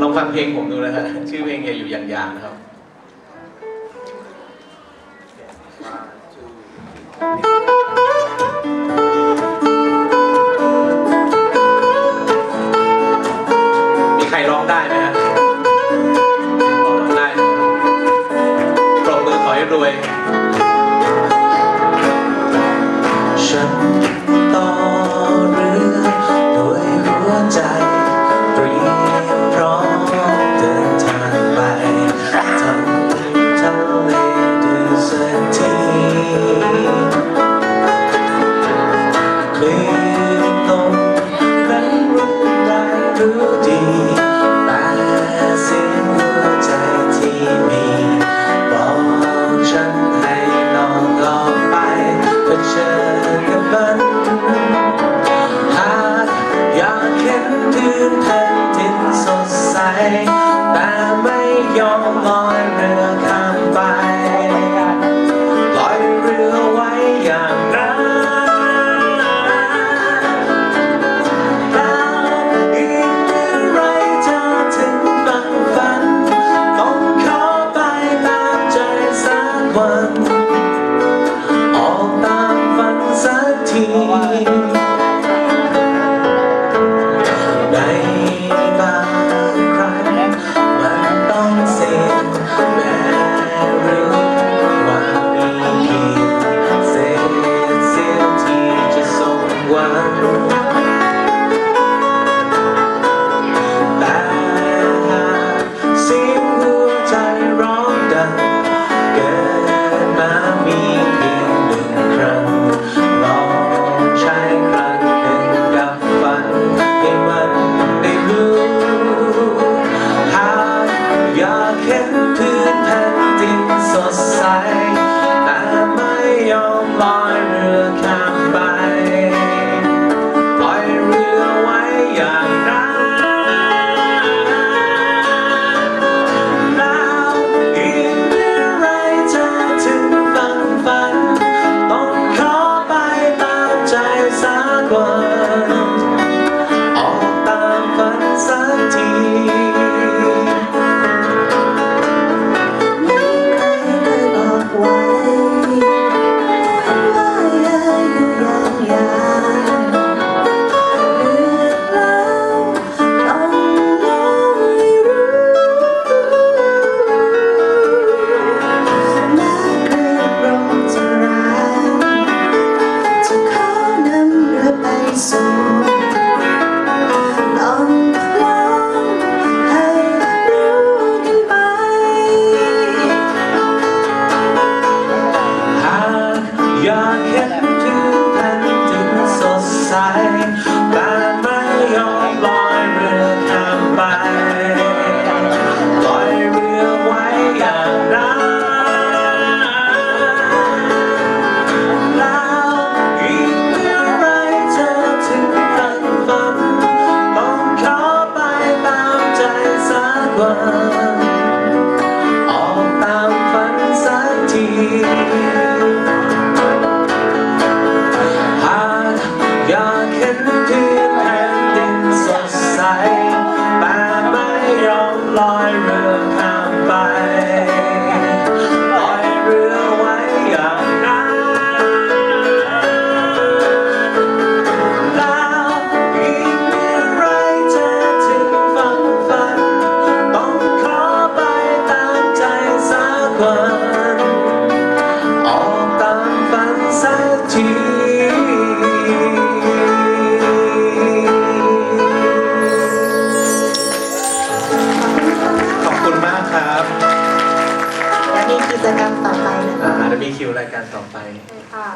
ลองฟังเพลงผมดูนะฮะชื่อเพลงอยู่อย่างยานะครับ มีใครร้องได้ไหมฮะร้องได้ปรบมือขอให้รวย sai. มีคิวรายการต่อไป ค่ะ